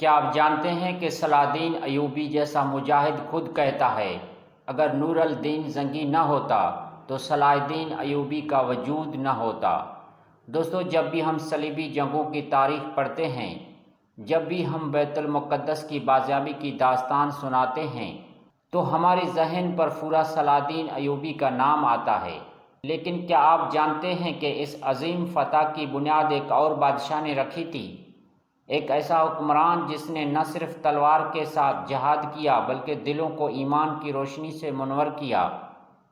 کیا آپ جانتے ہیں کہ صلاح الدین ایوبی جیسا مجاہد خود کہتا ہے، اگر نور الدین زنگی نہ ہوتا تو صلاح ایوبی کا وجود نہ ہوتا۔ دوستو، جب بھی ہم صلیبی جنگوں کی تاریخ پڑھتے ہیں، جب بھی ہم بیت المقدس کی بازیابی کی داستان سناتے ہیں، تو ہمارے ذہن پر پورا صلاح الدین ایوبی کا نام آتا ہے۔ لیکن کیا آپ جانتے ہیں کہ اس عظیم فتح کی بنیاد ایک اور بادشاہ نے رکھی تھی؟ ایک ایسا حکمران جس نے نہ صرف تلوار کے ساتھ جہاد کیا بلکہ دلوں کو ایمان کی روشنی سے منور کیا۔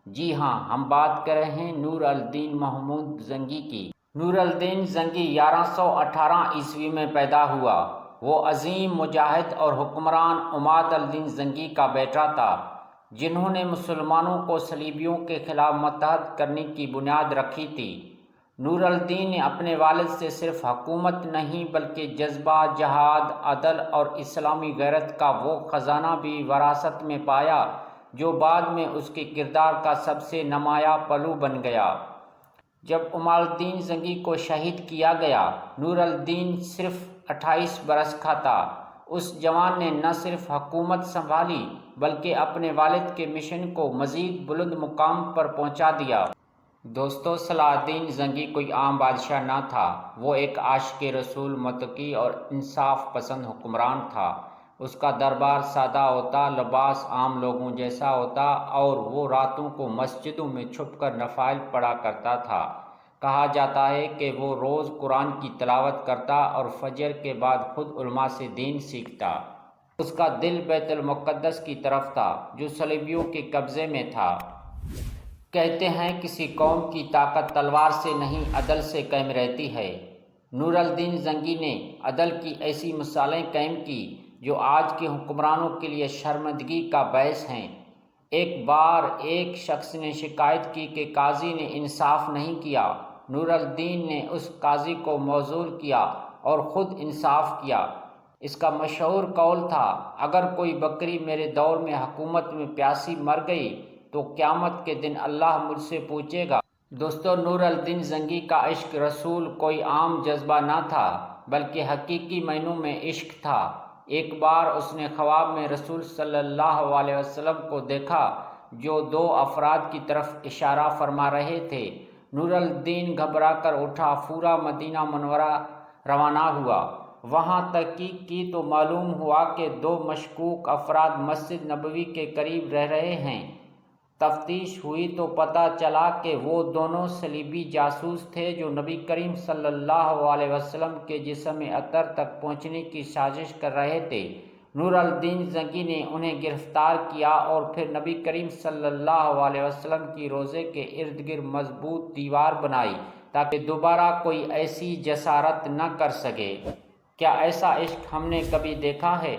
جی ہاں ہم بات کر رہے ہیں نور الدین محمود زنگی کی۔ نور الدین زنگی گیارہ سو اٹھارہ عیسوی میں پیدا ہوا۔ وہ عظیم مجاہد اور حکمران اماد الدین زنگی کا بیٹا تھا، جنہوں نے مسلمانوں کو صلیبیوں کے خلاف متحد کرنے کی بنیاد رکھی تھی۔ نور الدین نے اپنے والد سے صرف حکومت نہیں بلکہ جذبہ، جہاد، عدل اور اسلامی غیرت کا وہ خزانہ بھی وراثت میں پایا جو بعد میں اس کے کردار کا سب سے نمایاں پلو بن گیا۔ جب امال الدین زنگی کو شہید کیا گیا، نور الدین صرف اٹھائیس برس کا تھا۔ اس جوان نے نہ صرف حکومت سنبھالی بلکہ اپنے والد کے مشن کو مزید بلند مقام پر پہنچا دیا۔ دوستو صلاح الدین زنگی کوئی عام بادشاہ نہ تھا۔ وہ ایک عاشق رسول، متقی اور انصاف پسند حکمران تھا۔ اس کا دربار سادہ ہوتا، لباس عام لوگوں جیسا ہوتا اور وہ راتوں کو مسجدوں میں چھپ کر نفائل پڑا کرتا تھا۔ کہا جاتا ہے کہ وہ روز قرآن کی تلاوت کرتا اور فجر کے بعد خود علماء سے دین سیکھتا۔ اس کا دل بیت المقدس کی طرف تھا، جو صلیبیوں کے قبضے میں تھا۔ کہتے ہیں کسی قوم کی طاقت تلوار سے نہیں، عدل سے قائم رہتی ہے۔ نور الدین زنگی نے عدل کی ایسی مثالیں قائم کی جو آج کے حکمرانوں کے لیے شرمندگی کا باعث ہیں۔ ایک بار ایک شخص نے شکایت کی کہ قاضی نے انصاف نہیں کیا۔ نور الدین نے اس قاضی کو موضول کیا اور خود انصاف کیا۔ اس کا مشہور قول تھا، اگر کوئی بکری میرے دور میں حکومت میں پیاسی مر گئی تو قیامت کے دن اللہ مجھ سے پوچھے گا، دوستو، نور الدین زنگی کا عشق رسول کوئی عام جذبہ نہ تھا، بلکہ حقیقی معنوں میں عشق تھا۔ ایک بار اس نے خواب میں رسول صلی اللہ علیہ وسلم کو دیکھا، جو دو افراد کی طرف اشارہ فرما رہے تھے۔ نور الدین گھبرا کر اٹھا، پورا مدینہ منورہ روانہ ہوا۔ وہاں تحقیق کی تو معلوم ہوا کہ دو مشکوک افراد مسجد نبوی کے قریب رہ رہے ہیں۔ تفتیش ہوئی تو پتہ چلا کہ وہ دونوں صلیبی جاسوس تھے جو نبی کریم صلی اللہ علیہ وسلم کے جسم اطر تک پہنچنے کی سازش کر رہے تھے۔ نور الدین زنگی نے انہیں گرفتار کیا اور پھر نبی کریم صلی اللہ علیہ وسلم کی روزے کے ارد گرد مضبوط دیوار بنائی تاکہ دوبارہ کوئی ایسی جسارت نہ کر سکے۔ کیا ایسا عشق ہم نے کبھی دیکھا ہے؟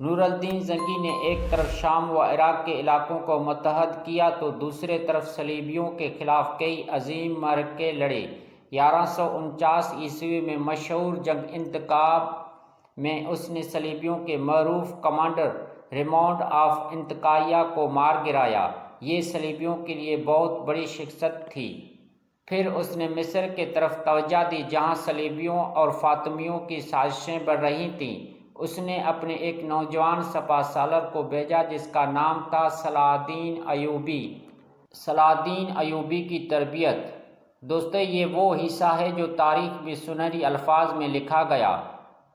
نور الدین زنگی نے ایک طرف شام و عراق کے علاقوں کو متحد کیا تو دوسرے طرف صلیبیوں کے خلاف کئی عظیم مرکے لڑے۔ گیارہ سو انچاس عیسوی میں مشہور جنگ انتخاب میں اس نے صلیبیوں کے معروف کمانڈر ریمونڈ آف انتقائیہ کو مار گرایا۔ یہ صلیبیوں کے لیے بہت بڑی شخصت تھی۔ پھر اس نے مصر کے طرف توجہ دی جہاں صلیبیوں اور فاطمیوں کی سازشیں بڑھ رہی تھیں۔ اس نے اپنے ایک نوجوان سپا سالر کو بھیجا جس کا نام تھا سلادین ایوبی۔ سلادین ایوبی کی تربیت۔ دوستو، یہ وہ حصہ ہے جو تاریخ میں سنہری الفاظ میں لکھا گیا۔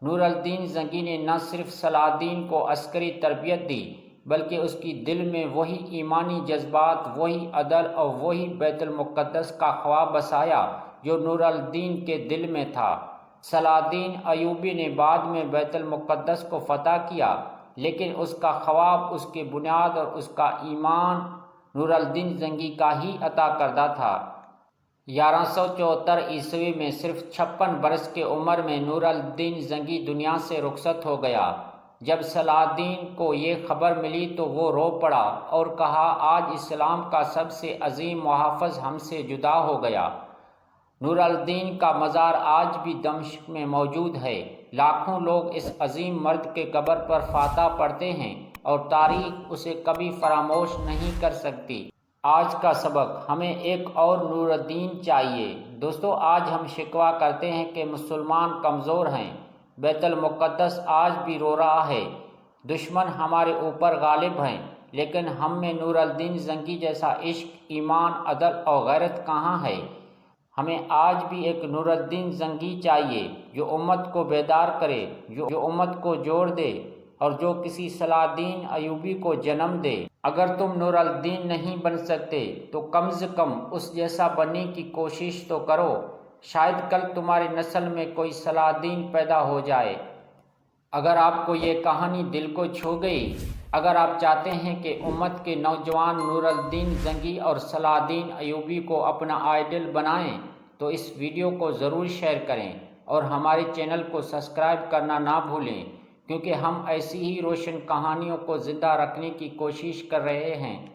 نور الدین زنگی نے نہ صرف سلادین کو عسکری تربیت دی، بلکہ اس کی دل میں وہی ایمانی جذبات، وہی عدل اور وہی بیت المقدس کا خواب بسایا جو نور الدین کے دل میں تھا۔ سلادین ایوبی نے بعد میں بیت المقدس کو فتح کیا، لیکن اس کا خواب، اس کے بنیاد اور اس کا ایمان نور الدین زنگی کا ہی عطا کردہ تھا۔ گیارہ سو چوہتر عیسوی میں صرف چھپن برس کے عمر میں نور الدین زنگی دنیا سے رخصت ہو گیا۔ جب سلادین کو یہ خبر ملی تو وہ رو پڑا اور کہا، آج اسلام کا سب سے عظیم محافظ ہم سے جدا ہو گیا۔ نور الدین کا مزار آج بھی دمشق میں موجود ہے۔ لاکھوں لوگ اس عظیم مرد کے قبر پر فاتح پڑھتے ہیں اور تاریخ اسے کبھی فراموش نہیں کر سکتی۔ آج کا سبق، ہمیں ایک اور نور الدین چاہیے۔ دوستو، آج ہم شکوا کرتے ہیں کہ مسلمان کمزور ہیں۔ بیت المقدس آج بھی رو رہا ہے۔ دشمن ہمارے اوپر غالب ہیں، لیکن ہم میں نور الدین زنگی جیسا عشق، ایمان، عدل اور غیرت کہاں ہے؟ ہمیں آج بھی ایک نور الدین زنگی چاہیے جو امت کو بیدار کرے، جو امت کو جوڑ دے اور جو کسی صلاح الدین ایوبی کو جنم دے۔ اگر تم نور الدین نہیں بن سکتے تو کم از کم اس جیسا بننے کی کوشش تو کرو۔ شاید کل تمہاری نسل میں کوئی صلاح الدین پیدا ہو جائے۔ اگر آپ کو یہ کہانی دل کو چھو گئی اگر آپ چاہتے ہیں کہ امت کے نوجوان نور الدین زنگی اور صلاح الدین ایوبی کو اپنا آئیڈل بنائیں، تو اس ویڈیو کو ضرور شیئر کریں اور ہمارے چینل کو سبسکرائب کرنا نہ بھولیں، کیونکہ ہم ایسی ہی روشن کہانیوں کو زندہ رکھنے کی کوشش کر رہے ہیں۔